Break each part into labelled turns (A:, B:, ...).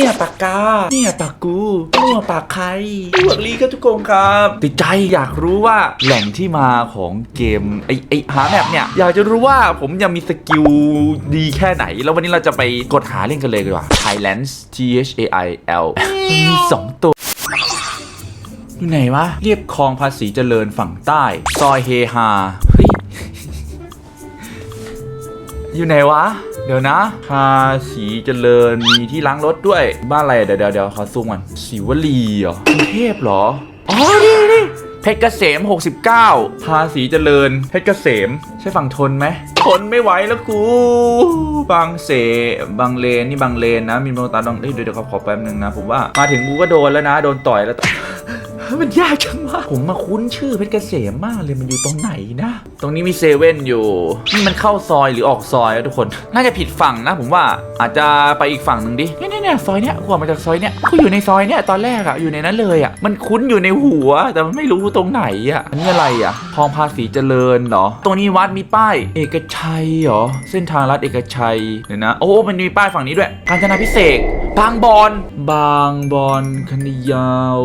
A: เนี่ยปากกา เนี่ยปากกูมั่วปากใครหวกลีครับทุกคนครับ ติดใจอยากรู้ว่าแหล่งที่มาของเกมไอไอหาแมปเนี่ย อยากจะรู้ว่าผมยังมีสกิลดีแค่ไหน แล้ววันนี้เราจะไปกดหาเล่นกันเลยดีกว่า Thailand T H A I L มีสองตัวอยู่ไหนวะ เรียบคลองภาษีเจริญฝั่งใต้ ซอยเฮฮาเฮ้ย อยู่ไหนวะ เดี๋ยวนะ ภาษีเจริญมีที่ล้างรถด้วย บ้านอะไรเดี๋ยวเดี๋ยวเดี๋ยวขอซูมก่อนศิวลีเหรอกรุงเทพเหรอ อ๋อ นี่นี่เพชรเกษม 69 ภาษีเจริญ เพชรเกษม ใช่ฝั่งทนไหม ทนไม่ไหวแล้วกู บางเสบางเลน นี่บางเลนนะ มีโมตาดองเอ้ยเดี๋ยวเดี๋ยวขอขอแป๊บนึงนะ ผมว่า มาถึงกูก็โดนแล้วนะ โดนต่อยแล้ว มันยากจังวะผมมาคุ้นชื่อเพชรเกษมมากเลยมันอยู่ตรงไหนนะ ตรงนี้มีเซเว่นอยู่นี่มันเข้าซอยหรือออกซอยอะทุกคน น่าจะผิดฝั่งนะ ผมว่าอาจจะไปอีกฝั่งหนึ่งดิเนี่ยเนี่ยเนี่ซอยเนี้ยกูออกมาจากซอยเนี้ยกูอยู่ในซอยเนี้ยตอนแรกอะอยู่ในนั้นเลยอะมันคุ้นอยู่ในหัว แต่มันไม่รู้ตรงไหนอะอันนี้อะไรอะทองภาษีเจริญเหรอตรงนี้วัดมีป้าย เอกชัยเหรอเส้นทางลัดเอกชัยเดี๋ยวนะโอ้มันมีป้ายฝั่งนี้ด้วย กาญจนาพิเศษบางบอนบางบอนคณิยาว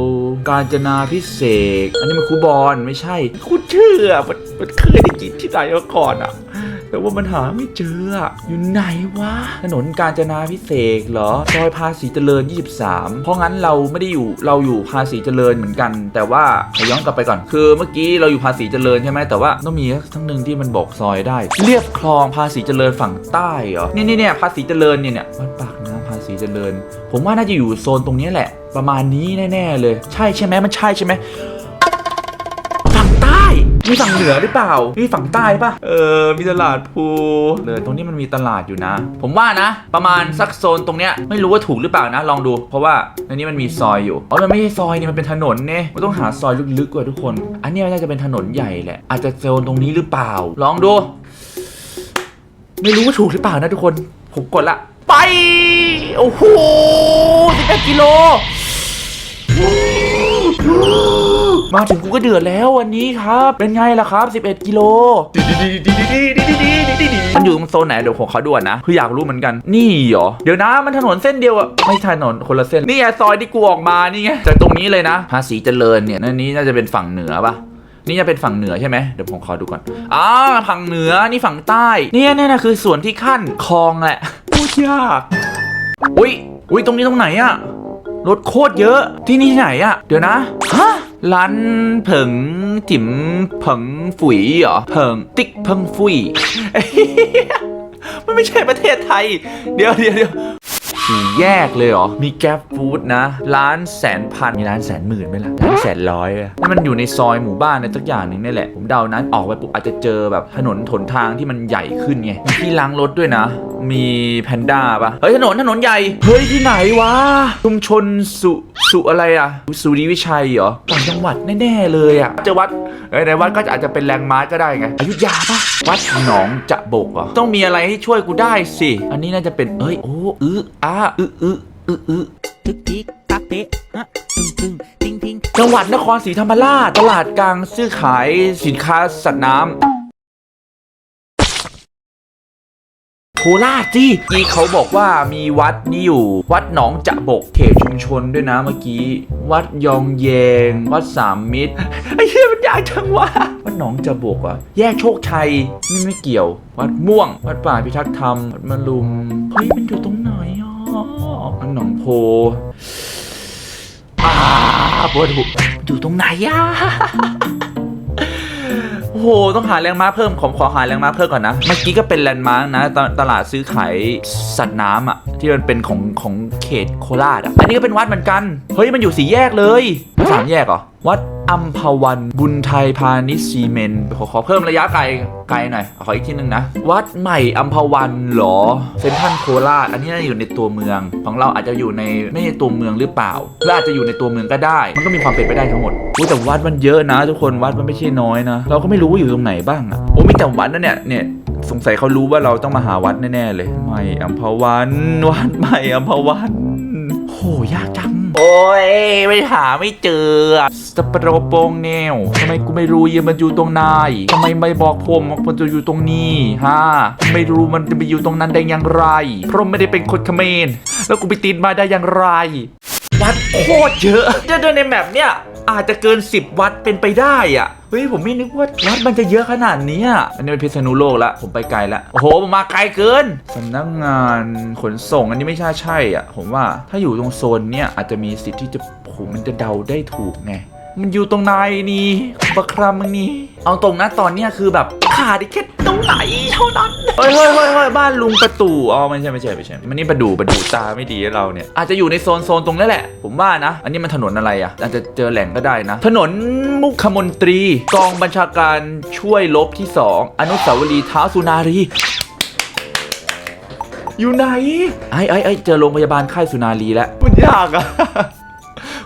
A: กาญจนาพิเศษ อันนี้มันคูบอนไม่ใช่คุณชื่ออะมันมันเคยได้ยินที่ไหนมาก่อนอะแต่ว่ามันหาไม่เจออยู่ไหนวะ ถนนกาญจนาพิเศษเหรอ ซอยภาษีเจริญ 23 เพราะงั้นเราไม่ได้อยู่เราอยู่ภาษีเจริญเหมือนกัน แต่ว่าขย้อนกลับไปก่อน คือเมื่อกี้เราอยู่ภาษีเจริญใช่ไหมแต่ว่าต้องมีทั้งหนึ่งที่มันบอกซอยได้ เรียบคลองภาษีเจริญฝั่งใต้เหรอนี่นี่เนี่ยภาษีเจริญเนี่ยเนี่ยวัดปากน้ำภาษีเจริญ ผมว่าน่าจะอยู่โซนตรงนี้แหละ ประมาณนี้แน่ๆเลย ใช่ใช่ไหมมันใช่ใช่ไหมฝั่งใต้มีฝั่งเหนือหรือเปล่ามีฝั่งใต้ปะเออมีตลาดภูเลยตรงนี้มันมีตลาดอยู่นะ ผมว่านะ ประมาณสักโซนตรงเนี้ยไม่รู้ว่าถูกหรือเปล่านะ ลองดู เพราะว่าในนี้มันมีซอยอยู่อ๋อมันไม่ใช่ซอยนี่มันเป็นถนนเนี่ยมันต้องหาซอยลึกๆกว่าทุกคน อันเนี้ยน่าจะเป็นถนนใหญ่แหละอาจจะโซนตรงนี้หรือเปล่า ลองดู ไม่รู้ว่าถูกหรือเปล่านะทุกคนผมกดละ ไป โอ้โห11กิโล มาถึงกูก็เดือดแล้ววันนี้ครับ เป็นไงล่ะครับ 11 กิโล มันอยู่ตรงโซนไหนเดี๋ยวผมขอด่วนนะ คืออยากรู้เหมือนกัน นี่เหรอ เดี๋ยวนะ มันถนนเส้นเดียวอะไม่ใช่ถนนคนละเส้น นี่ไงซอยที่กูออกมา นี่ไง จากตรงนี้เลยนะภาษีเจริญเนี่ยนั่นนี้น่าจะเป็นฝั่งเหนือปะ นี่จะเป็นฝั่งเหนือใช่ไหมเดี๋ยวผมขอดูก่อนอ่าฝั่งเหนือนี่ฝั่งใต้ เนี่ยเนี่ยนะคือส่วนที่ขั้นคลองแหละพูดยากอุ้ยอุ้ยตรงนี้ตรงไหนอะรถโคตรเยอะที่นี่ที่ไหนอะเดี๋ยวนะฮะร้านเผิงจิ๋มเผิงฝุ่ยเหรอเผิงติ๊กเผิงฝุ่ยมันไม่ใช่ประเทศไทย เดี๋ยวเดี๋ยวเดี๋ยว สี่แยกเลยเหรอ มีแกฟฟู้ดนะ ร้านแสนพัน มีร้านแสนหมื่นไหมล่ะ ร้านแสนร้อยอะแล้วมันอยู่ในซอยหมู่บ้านในสักอย่างหนึ่งนี่แหละ ผมเดานั้นออกไปปุ๊บอาจจะเจอแบบถนนถนทางที่มันใหญ่ขึ้นไงมีที่ล้างรถด้วยนะ มีแพนด้าปะเฮ้ยถนนถนนใหญ่ เฮ้ยที่ไหนวะ ชุมชนสุสุอะไรอะสุรีวิชัยเหรอต่างจังหวัดแน่ๆเลยอะเจอวัดเอ้ยในวัดก็อาจจะเป็นแลนด์มาร์กก็ได้ไงอยุธยาปะวัดหนองจะบกเหรอต้องมีอะไรให้ช่วยกูได้สิ อันนี้น่าจะเป็นเอ้ยโอ้อืออ้าอืออืออืออือ
B: ทึกทิกตักเตะฮะตึงตึงทิงทิง
A: จังหวัดนครศรีธรรมราชตลาดกลางซื้อขายสินค้าสัตว์น้ำ ราชจีที่เขาบอกว่ามีวัดนี่อยู่ วัดหนองจะบกเขตชุมชนด้วยนะเมื่อกี้ วัดยองแยง วัดสามมิตรไอ้เหี้ยมันยากจังวะวัดหนองจะบกอะแยกโชคชัยนี่ไม่เกี่ยว วัดม่วง วัดป่าพิทักษ์ธรรมวัดมะลุมเฮ้ยมันอยู่ตรงไหนอะวัดหนองโพอ่าปวดหัวอยู่ตรงไหนอะ โอ้โห ต้องหาแรงม้าเพิ่มผมขอหาแรงม้าเพิ่มก่อนนะ เมื่อกี้ก็เป็นแลนด์มาร์กนะตตลาดซื้อขายสัตว์น้ำอะที่มันเป็นของของเขตโคราชอะอันนี้ก็เป็นวัดเหมือนกัน เฮ้ย มันอยู่สี่แยกเลยสามแยกเหรอ วัด อัมพวันบุญไทยพาณิชย์ซีเมนต์ขอขอเพิ่มระยะไกลไกลหน่อย ขออีกทีนึงนะ วัดใหม่อัมพวันเหรอเซนทรัลโคราชอันนี้น่าจะอยู่ในตัวเมือง ของเราอาจจะอยู่ในไม่ใช่ตัวเมืองหรือเปล่าหรืออาจจะอยู่ในตัวเมืองก็ได้ มันก็มีความเป็นไปได้ทั้งหมดอุ๊ยแต่วัดมันเยอะนะ ทุกคนวัดมันไม่ใช่น้อยนะ เราก็ไม่รู้ว่าอยู่ตรงไหนบ้างอะโอ้มีแต่วัดนะเนี่ยเนี่ยสงสัยเขารู้ว่าเราต้องมาหาวัดแน่ๆเลยใหม่อัมพวันวัดใหม่อัมพวันโหยากจัง โอ้ยไม่หาไม่เจอสเปรโปงแนวทำไมกูไม่รู้เยมันอยู่ตรงไหนทำไมไม่บอกผมว่ามันจะอยู่ตรงนี้ฮะไม่รู้มันจะไปอยู่ตรงนั้นได้อย่างไร เพราะไม่ได้เป็นคนเขมรแล้วกูไปตีนมาได้อย่างไร วัดโคตรเยอะเดินในแมปเนี่ย อาจจะเกิน 10 วัตเป็นไปได้อะเฮ้ยผมไม่นึกว่าวัดมันจะเยอะขนาดนี้ยอันนี้เป็นพิษณุโลกละผมไปไกลละโอ้โหผมมาไกลเกินสำนักงานขนส่งอันนี้ไม่ใช่ใช่อะ ผมว่าถ้าอยู่ตรงโซนเนี้ยอาจจะมีสิทธิ์ที่จะโอ้โหมันจะเดาได้ถูกไง มันอยู่ตรงไหนนี่บักครัมมึงนี่ เอาตรงนะตอนเนี้ยคือแบบขาดอีกแค่ตรงไหนเท่านั้นเฮ้ยเฮ้ยเฮ้ยเฮ้ยบ้านลุงประตูอ๋อไม่ใช่ไม่ใช่ไม่ใช่ มันนี่ประดูประดูตาไม่ดีเราเนี่ย อาจจะอยู่ในโซนโซนตรงนั้นแหละ ผมว่านะ อันนี้มันถนนอะไรอะ อาจจะเจอแหล่งก็ได้นะ ถนนมุขมนตรีกองบัญชาการช่วยลบที่ 2 อนุสาวรีย์เท้าสุนารีอยู่ไหนไอ้ไอ้ไอ้เจอโรงพยาบาลค่ายสุนารีแล้วมันยากอะ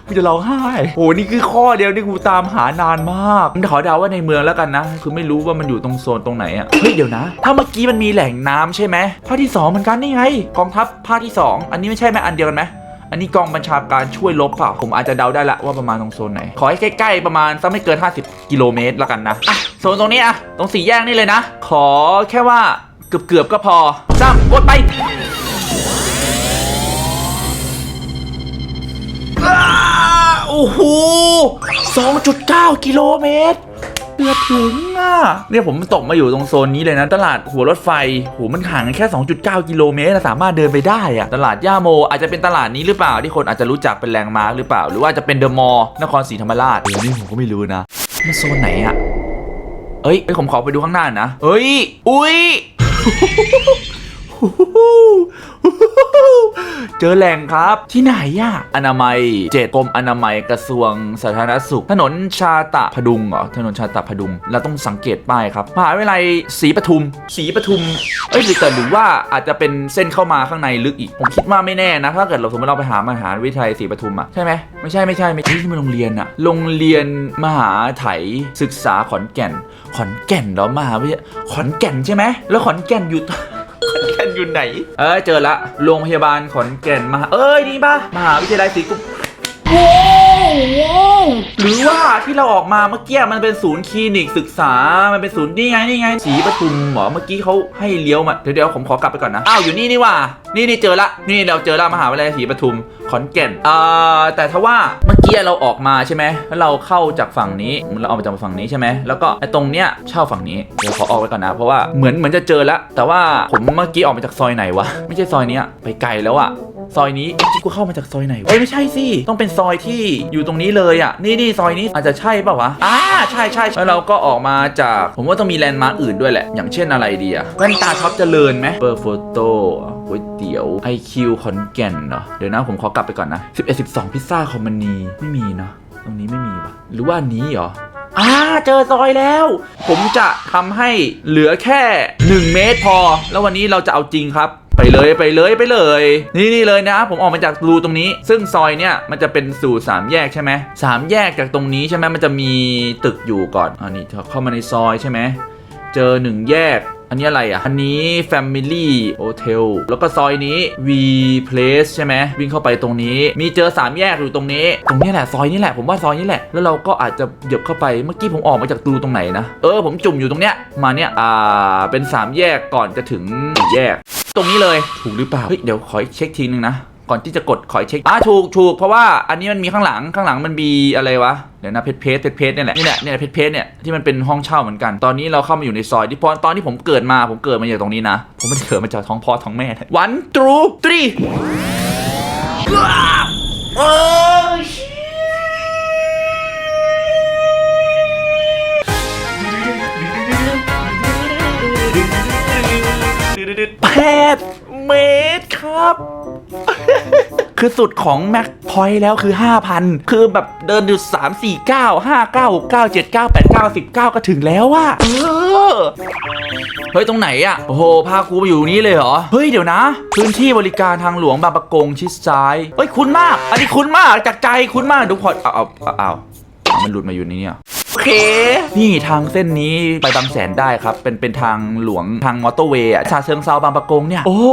A: กูจะร้องไห้โหนี่คือข้อเดียวที่กูตามหานานมากมันขอเดาว่าในเมืองแล้วกันนะ คือไม่รู้ว่ามันอยู่ตรงโซนตรงไหนอะเฮ้ยเดี๋ยวนะ ถ้าเมื่อกี้มันมีแหล่งน้ำใช่ไหมภาคที่ 2 เหมือนกันนี่ไงกองทัพภาคที่ 2 อันนี้ไม่ใช่ไหมอันเดียวกันไหมอันนี้กองบัญชาการช่วยลบเปล่าผมอาจจะเดาได้ละว่าประมาณตรงโซนไหน ขอให้ใกล้ๆประมาณสักไม่เกิน 50 กิโลเมตรแล้วกันนะอะโซนตรงนี้อะตรงสี่แยกนี่เลยนะ ขอแค่ว่าเกือบๆก็พอซ้ำกดไปอ โอ้โห2.9 กิโลเมตรเกือบถึงอะเนี่ยผมตกมาอยู่ตรงโซนนี้เลยนะ ตลาดหัวรถไฟโหมันห่างกันแค่ 2.9 กิโลเมตรอะสามารถเดินไปได้อะตลาดย่าโม อาจจะเป็นตลาดนี้หรือเปล่าที่คนอาจจะรู้จักเป็นแลนด์มาร์คหรือเปล่า หรือว่าจะเป็นเดอะมอลล์นครศรีธรรมราชเออนี่ผมก็ไม่รู้นะมันโซนไหนอะเอ้ยเอ้ยผมขอไปดูข้างหน้านะเอ้ย อุ้ย เจอแหล่งครับ ที่ไหนอะอนามัยเจดกรมอนามัยกระทรวงสาธารณสุข ถนนชาตะพดุงเหรอถนนชาตะพดุง เราต้องสังเกตป้ายครับมหาวิทยาลัยศรีปทุมศรีปทุม เอ้ยหรือแต่หรือว่าอาจจะเป็นเส้นเข้ามาข้างในลึกอีก ผมคิดว่าไม่แน่นะ ถ้าเกิดเราสมมติเราไปหามหาวิทยาลัยศรีปทุมอะใช่ไหมไม่ใช่ไม่ใช่ไม่ใช่ที่มันโรงเรียนอะโรงเรียนมหาไถศึกษาขอนแก่น ขอนแก่นเหรอมหาวิทยาขอนแก่นใช่ไหมแล้วขอนแก่นอยู่ขอนแก่น อยู่ไหน เอ้ยเจอละ โรงพยาบาลขอนแก่นมหาเอ้ยนี่ปะมหาวิทยาลัยศรีกุมโหรือว่าที่เราออกมาเมื่อกี้มันเป็นศูนย์คลินิกศึกษา มันเป็นศูนย์นี่ไงนี่ไงศรีปทุมหรอเมื่อกี้เขาให้เลี้ยวมาเดี๋ยวเดี๋ยวผมขอกลับไปก่อนนะอ้าวอยู่นี่นี่ว่า นี่นี่เจอละนี่เราเจอละมหาวิทยาลัยศรีปทุมขอนแก่นอ่าแต่ถ้าว่าเมื่อกี้เราออกมาใช่ไหมแล้วเราเข้าจากฝั่งนี้เราเอามาจากฝั่งนี้ใช่ไหมแล้วก็ไอ้ตรงเนี้ยเช่าฝั่งนี้เดี๋ยวขอออกไว้ก่อนนะเพราะว่าเหมือนเหมือนจะเจอล้วแต่ว่าผมเมื่อกี้ออกมาจากซอยไหนวะไม่ใช่ซอยนี้ไปไกลแล้วอะ ซอยนี้เมื่อกี้กูเข้ามาจากซอยไหนวะเอ้ยไม่ใช่สิ ต้องเป็นซอยที่อยู่ตรงนี้เลยอะนี่นี่ซอยนี้อาจจะใช่เปล่าวะ อ่าใช่ใช่แล้วเราก็ออกมาจาก ผมว่าต้องมีแลนด์มาร์กอื่นด้วยแหละ อย่างเช่นอะไรดีอะแว่นตาท็อปเจริญไหมเบอร์โฟโต้ก๋วยเตี๋ยว IQ ขอนแก่นเหรอเดี๋ยวนะผมขอกลับไปก่อนนะ 11 12 พิซซ่าคอมมานีไม่มีเนาะตรงนี้ไม่มีปะหรือว่านนี้เหรออ่าเจอซอยแล้ว ผมจะทำให้เหลือแค่ 1 เมตรพอ แล้ววันนี้เราจะเอาจริงครับ ไปเลยไปเลยไปเลย นี่นี่เลยนะ ผมออกมาจากรูตรงนี้ ซึ่งซอยเนี่ยมันจะเป็นสู่สามแยกใช่ไหมสามแยกจากตรงนี้ใช่ไหมมันจะมีตึกอยู่ก่อนอันนี้เข้ามาในซอยใช่ไหมเจอหนึ่งแยกอันนี้อะไรอะ อันนี้ Family Hotel แล้วก็ซอยนี้ V Place ใช่ไหมวิ่งเข้าไปตรงนี้ มีเจอ 3 แยกอยู่ตรงนี้ ตรงนี้แหละ ซอยนี้แหละ ผมว่าซอยนี้แหละ แล้วเราก็อาจจะเหยียบเข้าไป เมื่อกี้ผมออกมาจากตูตรงไหนนะ เออ ผมจุ่มอยู่ตรงเนี้ย มาเนี่ยอ่า เป็น 3 แยกก่อนจะถึงแยก รงนี้เลย ถูกหรือเปล่า เฮ้ย เดี๋ยวขอเช็คทีนึงนะ ก่อนที่จะกดขอเช็ค อะถูกถูกเพราะว่าอันนี้มันมีข้างหลัง ข้างหลังมันมีอะไรวะ เดี๋ยวนะ เพจเพจเพจเพจเนี่ยแหละ นี่แหละเนี่ยเพจเพจเนี่ยที่มันเป็นห้องเช่าเหมือนกัน ตอนนี้เราเข้ามาอยู่ในซอยที่พอตอนที่ผมเกิดมา ผมเกิดมาจากตรงนี้นะ ผมไม่ได้เกิดมาจากท้องพ่อท้องแม่วันตรูต รีเอ้ยแปดเมตรครับ คือสุดของแม็กพอยต์แล้วคือ 5,000 คือแบบเดินอยู่3 4 9 5 9 6 9 7 9 8 9 10 9ก็ถึงแล้วอะเออเฮ้ย ตรงไหนอะโอ้โห พากูมาอยู่นี้เลยเหรอ เฮ้ย เดี๋ยวนะ พื้นที่บริการทางหลวงบางประกงชิดซ้าย เฮ้ย คุ้นมาก อันนี้คุ้นมากจากใจคุ้นมากดูพอเอาเอาเอาเอาเอามันหลุดมาอยู่ในนี่อะ เค นี่ทางเส้นนี้ไปบางแสนได้ครับ เป็นเป็นทางหลวงทางมอเตอร์เวย์อะชาเชิงเซาบางปะกงเนี่ย โอ้โห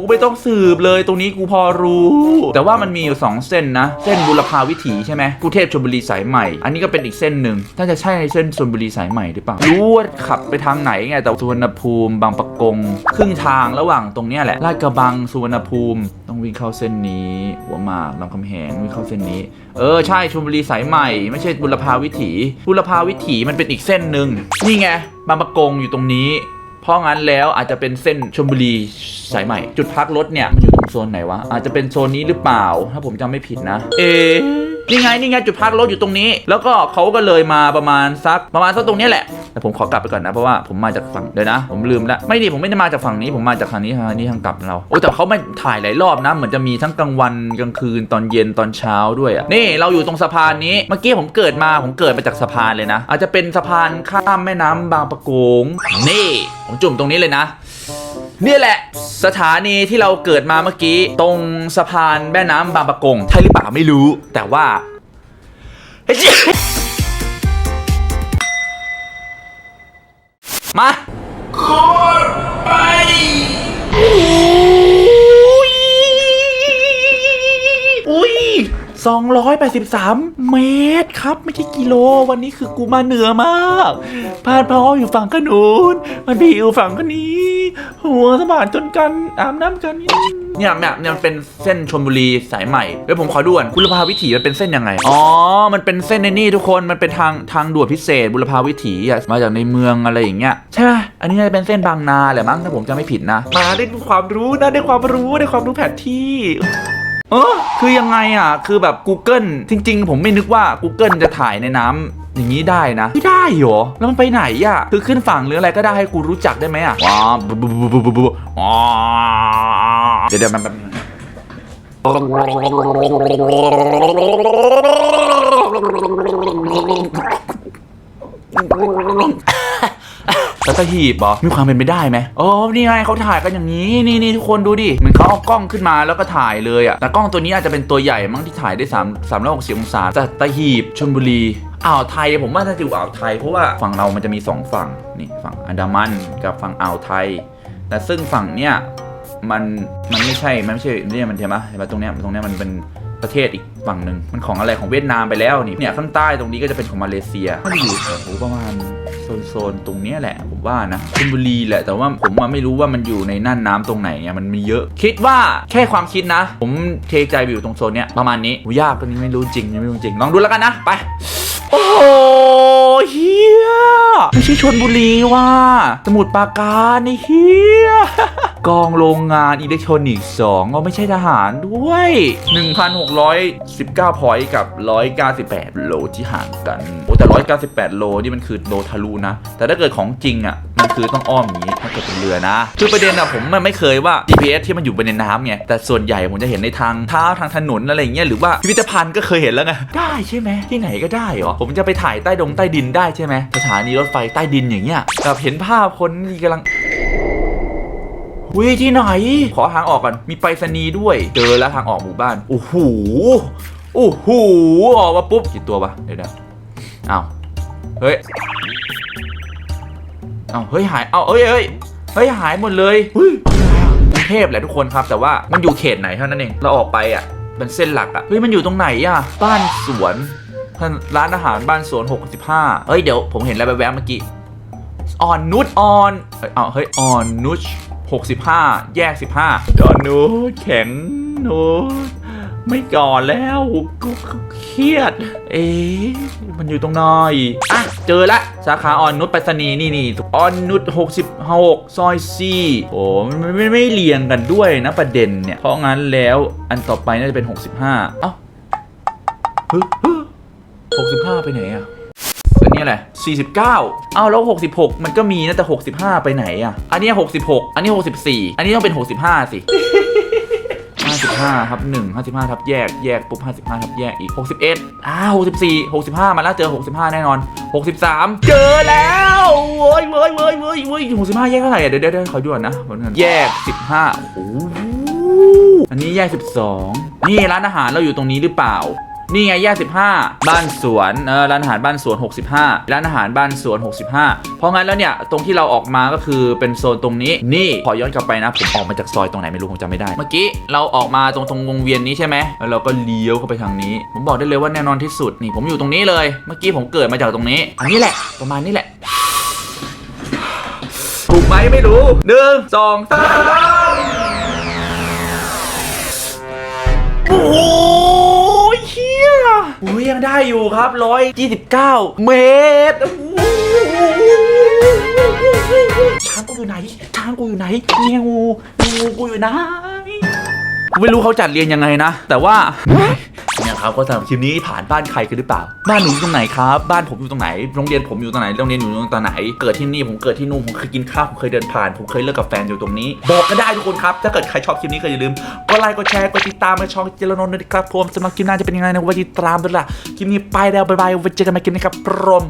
A: กูไม่ต้องสืบเลยตรงนี้กูพอรู้ แต่ว่ามันมีอยู่ 2 เส้นนะ เส้นบุรพาวิถีใช่ไหมกรุงเทพชลบุรีสายใหม่ อันนี้ก็เป็นอีกเส้นหนึ่งน่าจะใช่เส้นชลบุรีสายใหม่หรือเปล่า รู้ว่าขับไปทางไหนไง แต่สุวรรณภูมิบางปะกง ครึ่งทางระหว่างตรงเนี้ยแหละ ลาดกระบังสุวรรณภูมิ ต้องวิ่งเข้าเส้นนี้ หัวหมากลำคำแหงวิ่งเข้าเส้นนี้ เออใช่ชลบุรีสายใหม่ ไม่ใช่บุรพาวิถีบุรพาาวิถีมันเป็นอีกเส้นหนึ่งนี่ไงบางปะกงอยู่ตรงนี้ เพราะงั้นแล้วอาจจะเป็นเส้นชลบุรีสายใหม่ จุดพักรถเนี่ยมันอยู่ตรงโซนไหนวะอาจจะเป็นโซนนี้หรือเปล่า ถ้าผมจำไม่ผิดนะ เอ๊นี่ไงนี่ไงจุดพักรถอยู่ตรงนี้ แล้วก็เขาก็เลยมาประมาณสักประมาณสักตรงนี้แหละ แต่ผมขอกลับไปก่อนนะเพราะว่าผมมาจากฝั่งเดี๋ยวนะ ผมลืมล้วไม่ดิผมไม่ได้มาจากฝั่งนี้ ผมมาจากทางนี้ทางนี้ทางกลับเราโอ้แต่เขาไม่ถ่ายหลายรอบนะ เหมือนจะมีทั้งกลางวันกลางคืนตอนเย็นตอนเช้าด้วยอะนี่เราอยู่ตรงสะพานนี้เมื่อกี้ผมเกิดมาผมเกิดมาจากสะพานเลยนะ อาจจะเป็นสะพานข้ามแม่น้ำบางปะกงนี่ผมจุ่มตรงนี้เลยนะเนี่ยแหละ สถานีที่เราเกิดมาเมื่อกี้ ตรงสะพานแม่น้ำบางปะกงใช่หรือเปล่าไม่รู้ แต่ว่า เ283 เมตรครับ ไม่ใช่กิโล วันนี้คือกูมาเหนือมากพานพออยู่ฝั่งขนูนมันพี่อยู่ฝั่งคนนี้ หัวสะบานจนกันอาบน้ำกันเนี่ยเนี่ยเนี่ยมันเป็นเส้นชลบุรีสายใหม่เดี๋ยวผมขอด่วนบุรพาวิถีมันเป็นเส้นยังไง อ๋อ มันเป็นเส้นในนี่ทุกคนมันเป็นทางทางด่วนพิเศษบุรพาวิถีอะมาจากในเมืองอะไรอย่างเงี้ยใช่ไหมอันนี้น่าจะเป็นเส้นบางนาแหละมั้งถ้าผมจำไม่ผิดนะ มาได้ความรู้นะได้ความรู้ได้ความรู้แผนที่ เออคือยังไงอะ คือแบบ Google จริง ๆ ผมไม่นึกว่า Google จะถ่ายในน้ำอย่างนี้ได้นะ ไม่ได้เหรอ แล้วมันไปไหนอะ คือขึ้นฝั่งหรืออะไรก็ได้ให้กูรู้จักได้ไหมอะว้าวบุบบุบบุบบุบบุบอ๋อเดี๋ยวเดี๋ยวมันมันแล้วก็หีบเหรอมีความเป็นไปได้ไหมโอ้นี่ไงเขาถ่ายกันอย่างนี้นี่นี่ทุกคนดูดิเหมือนเขาเอากล้องขึ้นมาแล้วก็ถ่ายเลยอะแต่กล้องตัวนี้อาจจะเป็นตัวใหญ่มั้งที่ถ่ายได้3 3 6 0องศาแต่ตหีบชลบุรีอ่าวไทยผมว่าน่าจะอยู่อ่าวไทยเพราะว่าฝั่งเรามันจะมี 2 ฝั่งนี่ฝั่งอันดามันกับฝั่งอ่าวไทย แต่ซึ่งฝั่งเนี้ยมันมันไม่ใช่มันไม่ใช่เนี่ยมันใช่ไหมเห็นไหมตรงเนี้ยตรงเนี้ยมันเป็นประเทศอีกฝั่งหนึ่งมันของอะไรของเวียดนามไปแล้วนี่เนี่ยข้างใต้ตรงนี้ก็จะเป็นของมาเลเซียมันอยู่แถวประมาณ โซนๆตรงเนี้ยแหละผมว่านะชลบุรีแหละ แต่ว่าผมอะไม่รู้ว่ามันอยู่ในน่านน้ำตรงไหนไงมันมีเยอะ คิดว่าแค่ความคิดนะ ผมเทใจไปอยู่ตรงโซนเนี้ยประมาณนี้โหยากก็นี้ไม่รู้จริงยังไม่รู้จริงลองดูแล้วกันนะไป โอ้โหเฮียไม่ใช่ชนบุรีว่ะสมุทรปราการนี่เฮียกองโรงงานอิเล็กทรอนิกส์2ก็ไม่ใช่ทหารด้วย 1,619 พอยต์กับ 198 โลที่ห่างกัน โอ้แต่ 198 โลนี่มันคือโลทะลุนะ แต่ถ้าเกิดของจริงอะ มันคือต้องอ้อมอย่างนี้ถ้าเกิดเป็นเรือนะ คือประเด็นอะผมมันไม่เคยว่า GPS ที่มันอยู่บนในน้ำไง แต่ส่วนใหญ่ผมจะเห็นในทางเท้าทางถนนอะไรอย่างเงี้ยหรือว่าพิพิธภัณฑ์ก็เคยเห็นแล้วไง ได้ใช่ไหมที่ไหนก็ได้เหรอผมจะไปถ่ายใต้ดงใต้ดินได้ใช่ไหมสถานีรถไฟใต้ดินอย่างเงี้ยแบบเห็นภาพคนที่กำลังวิที่ไหน ขอทางออกก่อน มีไปรษณีย์ด้วย เจอแล้วทางออกหมู่บ้าน โอ้โห โอ้โห ออกมาปุ๊บ กี่ตัวปะเดี๋ยวเดี๋ยวอ้าว เฮ้ยอ้าวเฮ้ยหาย เอาเอ้ยเอ้ยเฮ้ยหายหมดเลยเฮ้ยกรุงเทพแหละทุกคนครับ แต่ว่ามันอยู่เขตไหนเท่านั้นเอง เราออกไปอะเป็นเส้นหลักอะ เฮ้ย มันอยู่ตรงไหนอะ บ้านสวน ร้านอาหารบ้านสวน 65 เฮ้ย เดี๋ยวผมเห็นอะไรแวบๆเมื่อกี้อ่อนนุชออนเอ้าเฮ้ยอ่อนนุช65 แยก 15ก่อนนุชแข็งนุชไม่ก่อนแล้วกูเครียด เอ๊ะมันอยู่ตรงไหนอะเจอละ สาขาอ่อนนุชไปรษณีย์นี่นี่อ่อนนุช66 ซอยซีโอ้มันไม่ไม่ไม่เรียงกันด้วยนะประเด็นเนี่ย เพราะงั้นแล้วอันต่อไปน่าจะเป็น 65 เอ้าฮ้ยเฮ้ย 65 ไปไหนอะอันนี้อะไร49เอ้าแล้ว 66 มันก็มีนะแต่ 65 ไปไหนอะ อันนี้ 66 อันนี้ 64 อันนี้ต้องเป็น 65 สิ 55ทับ1 55ทับแยก แยกปุ๊บ 55ทับแยกอีก 61อ้า64 65 มาแล้วเจอ 65 แน่นอน 63 เจอแล้วเว้ยเว้ยเว้ยเว้ยเว้ย65 แยกเท่าไหร่อะเดี๋ยวเดี๋ยวเดี๋ยวขอดูก่อนนะขอดูก่อนแยก 15โอ้โหอันนี้แยก 12 นี่ร้านอาหารเราอยู่ตรงนี้หรือเปล่า นี่ไงแยก15 บ้านสวนเออร้านอาหารบ้านสวน 65 ร้านอาหารบ้านสวน 65 เพราะงั้นแล้วเนี่ย ตรงที่เราออกมาก็คือเป็นโซนตรงนี้ นี่ขอย้อนกลับไปนะ ผมออกมาจากซอยตรงไหนไม่รู้ผมจำไม่ได้ เมื่อกี้เราออกมาตรงตรงวงเวียนนี้ใช่ไหมแล้วเราก็เลี้ยวเข้าไปทางนี้ ผมบอกได้เลยว่าแน่นอนที่สุดนี่ผมอยู่ตรงนี้เลย เมื่อกี้ผมเกิดมาจากตรงนี้ อันนี้แหละ ประมาณนี้แหละ ถูกไหมไม่รู้หนึ่งสองสามโอ้โห อ้ยยังได้อยู่ครับร้อยยี่สิบเก้าเมตรช้างกูอยู่ไหน ช้างกูอยู่ไหนเนี่ยงูงูกูอยู่ไหนไม่รู้เขาจัดเรียนยังไงนะ แต่ว่า ครับก็สำหรับคลิปนี้ผ่านบ้านใครกันหรือเปล่า บ้านหนูอยู่ตรงไหนครับบ้านผมอยู่ตรงไหนโรงเรียนผมอยู่ตรงไหนโรงเรียนหนูอยู่ตรงไหน เกิดที่นี่ผมเกิดที่นู่นผมเคยกินข้าวผมเคยเดินผ่านผมเคยเลิกกับแฟนอยู่ตรงนี้บอกกันได้ทุกคนครับถ้าเกิดใครชอบคลิปนี้ก็อย่าลืมกดไลค์กดแชร์กดติดตามมาช่องเจรนนท์ด้วยครับผมสำหรับคลิปหน้าจะเป็นยังไงนะไว้ติดตามด้วยล่ะคลิปนี้ไปแล้วบ๊ายบายไว้เจอกันใหม่คลิปนี้ครับพรม